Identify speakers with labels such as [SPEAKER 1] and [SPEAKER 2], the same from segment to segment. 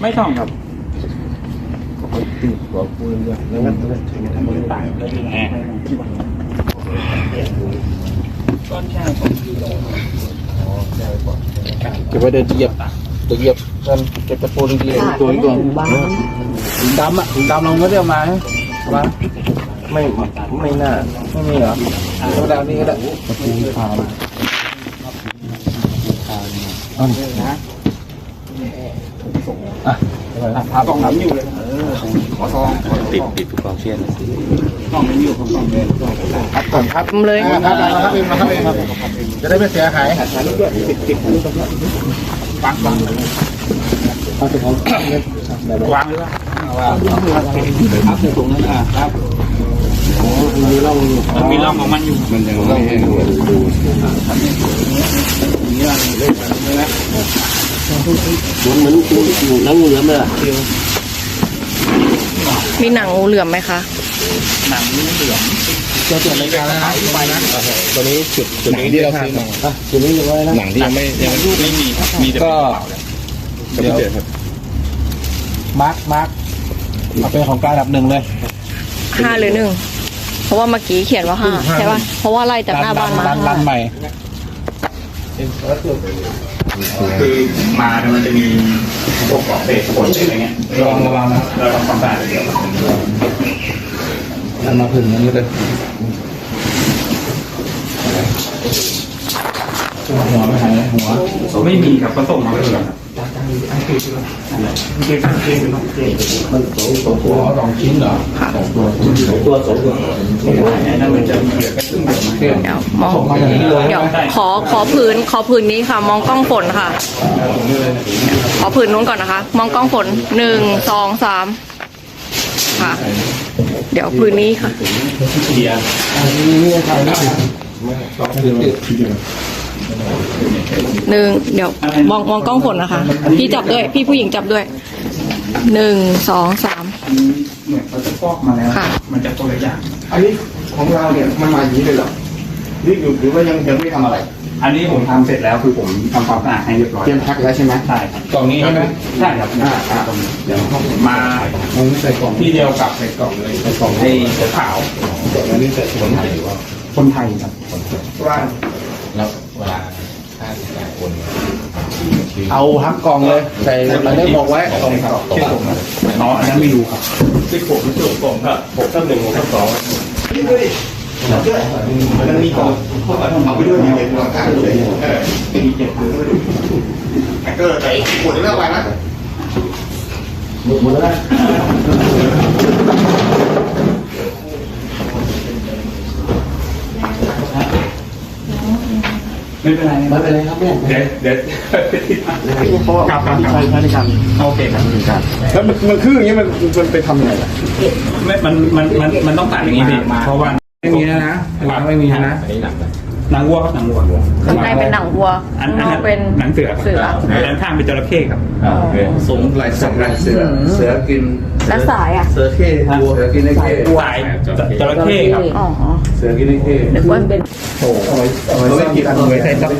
[SPEAKER 1] ไม่ต้องครับ
[SPEAKER 2] ตีหัวปูนด้วยแล้วงั้นเลยทำอะไรต่างเลย
[SPEAKER 1] แหมก้อนแค่ผม
[SPEAKER 2] เก็บไว้เดินเหยียบตัวเหยียบกันเก็บตะปูนดีๆตัวนี้ตัวถุงดำอะถุงดำเราไม่ได้เอามาให้เอามาไม่ไม่น่าไม่มีเหรอธรรมดานี่ก็ได้ตะปูพามาอันนะ อะพาต้องน้ำอยู่เลย
[SPEAKER 1] ขอซอง
[SPEAKER 3] ติดติดกองเชียน
[SPEAKER 1] ต้องไม่อยู่ของต้องเลย
[SPEAKER 2] ครับก่อนครับ
[SPEAKER 4] เลย
[SPEAKER 2] ครับครับครับเองครับเองครับจะได้ไม่เสียหาย
[SPEAKER 1] ติดติดวางวาง
[SPEAKER 2] เอาไปของ
[SPEAKER 1] วางเลยว่าครับตรงนั้นอะครับ
[SPEAKER 2] ร่องอยู่
[SPEAKER 1] มันมีร่องของมันอยู่
[SPEAKER 3] มันยังไม่ให้ดูดู
[SPEAKER 1] อย่างนี้อะไรเลยเลยนะ
[SPEAKER 2] เหมือนเหมือนอยู่นั่งเหลือมเลยอะ
[SPEAKER 4] มีหนังงูเหลือมไหมคะ
[SPEAKER 1] หนังนี่เหลือง
[SPEAKER 2] จะเปลี่ยนรายการแล้วนะไปนะตัวนี้จุดจุดนี้ที่เราซื้อมาอะจุดนี้อยู่ไว้นะ
[SPEAKER 3] หนังที่ยังไม่ยัง
[SPEAKER 1] รูปไม่มีครับมีแต่
[SPEAKER 2] ก็
[SPEAKER 3] เดี๋ยวเดี๋ยวครับ
[SPEAKER 2] มาร์คมาร์คเอาเป็นของกลารอันดับหนึ่งเลย
[SPEAKER 4] ห้าหรือหนึ่ง เพราะว่าเมื่อกี้เขียนว่าห้าใช่ป่ะเพราะว่าไล่จากหน้าบ้านมา
[SPEAKER 2] รันรันใหม่
[SPEAKER 1] คือมาเนี่ยมันจะมีพวกเศษขนอะไรเงี้ย
[SPEAKER 2] ระวังระวังนะ
[SPEAKER 1] เราทำความสะอาดเดี๋ยว
[SPEAKER 2] อันมาพึ่งอันนี้เลยหัวไม่หายหัว
[SPEAKER 1] ไม่มีครับเขาส่งมาเลยครับ
[SPEAKER 2] มันสองสองตัวสองชิ้นเหรอสองตัวสองตัวสองตัว
[SPEAKER 1] นั่นมันจะเหลือแค่ครึ่งเดียว
[SPEAKER 4] เดี๋ยวมอง
[SPEAKER 2] อยางนี้
[SPEAKER 4] เดี๋ยวขอขอผืนขอผืนนี้ค่ะ มองกล้องฝนค่ะ ขอผืนนู้นก่อนนะคะ มองกล้องฝนหนึ่งสองสามค่ะ เดี๋ยวผืนนี้ค่ะ
[SPEAKER 1] เดียว
[SPEAKER 2] อันนี้นี่ใครนะสองเดือน
[SPEAKER 4] หนึ่งเดี๋ยวมองมองกล้องฝนนะคะ พี่จับด้วย พี่ผู้หญิงจับด้วยหนึ่งสองสาม
[SPEAKER 1] อันนี้เหมือนเขาจะฟอกมาแล้ว
[SPEAKER 4] ค่ะ
[SPEAKER 1] มันจะคนละอย่าง
[SPEAKER 2] อันนี้ของเราเนี่ยมันมาอย่างนี้เลยเหรอนี่อยู่หรือว่ายังยังไม่ทำอะไร
[SPEAKER 1] อันนี้ผมทำเสร็จแล้วคือผมทำความสะอาดให้เรียบร้อย
[SPEAKER 2] เตรียมแพ็คแล้วใช่ไหม
[SPEAKER 1] ใช่ครับ
[SPEAKER 2] กล่องนี้ใช่ไหม
[SPEAKER 1] ใช่ครับ
[SPEAKER 2] อ่าอ่า
[SPEAKER 1] เดี๋ยวมา
[SPEAKER 2] ผมใส่กล่อง
[SPEAKER 1] ที่เดียวกับใส่กล่องเลยใส่กล่องให้เสือขาว
[SPEAKER 2] กล่องนี้ใส่คนไทยหรือว่า
[SPEAKER 1] คนไทยครับ
[SPEAKER 2] ว่า
[SPEAKER 3] แล้ว เวลาค่าใช้จ่ายคน
[SPEAKER 2] เอาทั้งกล่องเลยใส่อะไรได้บอกไว้
[SPEAKER 1] ตรงครับชื่อผมนะอ๋ออันนั้นไม่รู้ครับชื่อผมชื่อผมก็หกทับหนึ่งหกทับสอง
[SPEAKER 2] มันมีกล่องเอาไปด้วยมีเก็บกล่องข้างเลย
[SPEAKER 1] มีเจ็ดคือ
[SPEAKER 2] แต่ก็ใส่ขวดนี้แล้วไปนะหมดหมดแล้วนะ
[SPEAKER 1] ไม่เป็นไร
[SPEAKER 2] ไม่เป็นไรครับแม่
[SPEAKER 1] เดี๋ยวเดี๋ยว
[SPEAKER 2] เพราะว่า
[SPEAKER 1] ครับครับ
[SPEAKER 2] ใช้ใช้ในการ
[SPEAKER 1] โอเคครับ
[SPEAKER 2] แล้วมันมันคืออย่างนี้มันมันไปทำยังไงล่ะ
[SPEAKER 1] ไม่มันมันมันมันต้องตัดอย่างนี้พี่เพราะว่า
[SPEAKER 2] ไม่มีนะนะร้านไม่มีนะ
[SPEAKER 3] อันนี้ หนังนะ
[SPEAKER 1] หนังวัวครับหนังวัว
[SPEAKER 4] ข้างในเป็นหนังวัว
[SPEAKER 1] อั
[SPEAKER 4] ข้านงน
[SPEAKER 1] อัน
[SPEAKER 4] อก
[SPEAKER 1] นั้น
[SPEAKER 4] เป็น
[SPEAKER 1] หนังเสือครับ
[SPEAKER 4] เสือ
[SPEAKER 1] ด้านข้างเป็นจระเข้ครับ
[SPEAKER 3] อ่าโอเค
[SPEAKER 2] สมลายสักลายเสือ เสือกิน
[SPEAKER 4] และสายอะ
[SPEAKER 2] เสือเข้วัวเสือกินไอ้เข้
[SPEAKER 1] สายจระเข้ครับ
[SPEAKER 4] อ๋อ
[SPEAKER 2] เสือกินไอ้เข้
[SPEAKER 4] นึกว่าเป็น
[SPEAKER 2] โอ้โหเอาไว้เอาไว้ไม่กินเลยใช่ครับ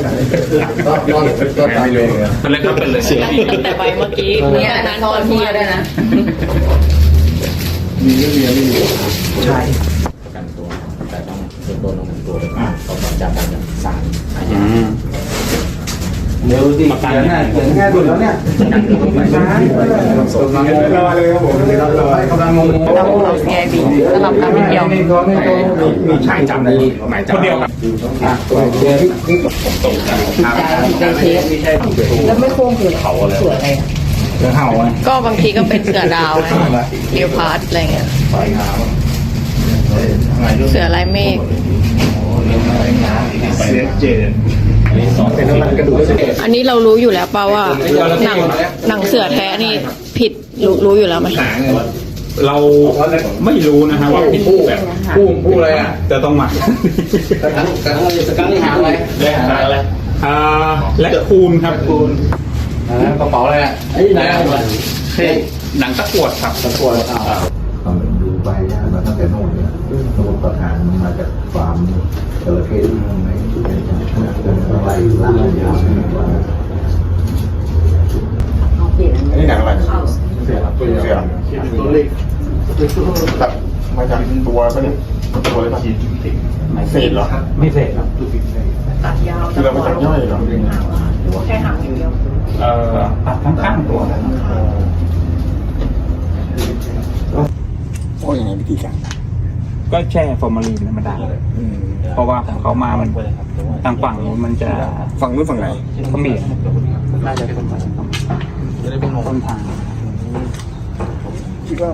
[SPEAKER 2] ก็ก็ก็ตายเลย
[SPEAKER 1] เป็นเลยครับเป็นเลย
[SPEAKER 4] ตั้งแต่ใบเมื่อกี้เนี่ยอันนั้นตอนเฮียด้วยนะ
[SPEAKER 2] มีเรื่องเมียไม่มี
[SPEAKER 1] ใช่
[SPEAKER 3] ประกันตัวแต่ต้องเป็นตัวลงตัวเลย เขาต้องจับกันสารอาญา
[SPEAKER 2] เร็วดิเขียนง่ายเขียนง่ายสุดแล้วเนี่ยสมนังรอเลยครับผมรอกำลังงง
[SPEAKER 4] เราเรา CIB สลับกันไม่เกี่ยว
[SPEAKER 2] มีตัวไม่ตัวมี
[SPEAKER 1] ใช่จำได้หมายจับคนเดียวครับ
[SPEAKER 2] ตัวเดียวที่
[SPEAKER 4] ในเคสแล้วไม่โค้งคือเขาเสืออะไร
[SPEAKER 2] เสือเห่าไง
[SPEAKER 4] ก็บางทีก็เป็นเสือดาวไงเลียวพาร์ดอะไรเงี้ย
[SPEAKER 2] ไฟหาว
[SPEAKER 4] เสือลายเมฆ
[SPEAKER 2] เสื อเจนเป็นน้ำมันกระดูกเสือ
[SPEAKER 4] อันนี้เรารู้อยู่แล้วป่าว่าหนังหนังเสือแท้นี่ผิดรู้รู้อยู่แล้วไหม
[SPEAKER 1] เราไม่รู้นะครับว่าผิดแบบ
[SPEAKER 2] ผู้ผู้อะไรอะ
[SPEAKER 1] จะต้องมา
[SPEAKER 2] กระทั่งกระทั่งสกัดที่หาอะไรได้หาอะไร
[SPEAKER 1] อ่าและคูณครับคูณ
[SPEAKER 2] กระเป๋าอะไรอะไอ้ไหนอะเฮ้ย
[SPEAKER 1] หนังตะกรวดครับ
[SPEAKER 2] ตะกัวแล้วอ้า
[SPEAKER 5] ตั้งแต่โน่นเนี่ยสมุดประการมันมาจากฟาร์มจระเข้ที่มันไม่เป็นเป็นอะไรล่างยาว
[SPEAKER 6] อันนี้หนังอะไรเสือเสือตัวเล็กตัดมาจากตัวปะเนี่ยตัวเลยปะเศษเหรอ
[SPEAKER 1] ไม่เสร็จครับ
[SPEAKER 6] คือเรามาจากย่อยเหรอ
[SPEAKER 1] เอ่อตัดข้างๆตัว
[SPEAKER 6] โอ้ยังไงวิ ธีการ
[SPEAKER 1] ก็แช่ฟอร์มาลีนธรรมดาเพราะว่าของเขามามันทางฝั่งนู้นมันจะ
[SPEAKER 6] ฝั่งนู้นฝั่งไหน
[SPEAKER 1] เขมิ้นน่าจะเป็นต้นทาง
[SPEAKER 6] คิดว่า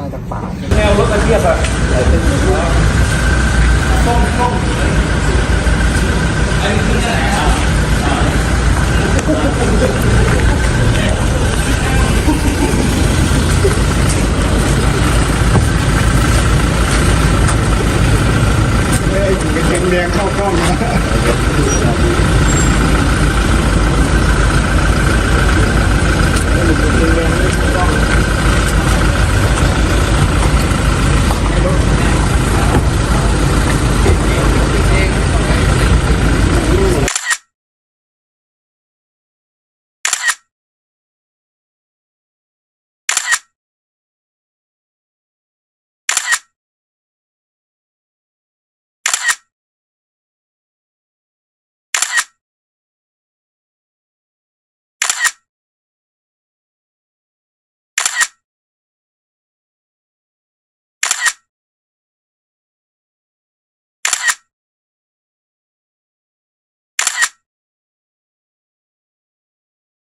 [SPEAKER 6] มาจากป่า
[SPEAKER 1] แนวรถมาเทียบอะ
[SPEAKER 6] แดงเข้ากล้องน con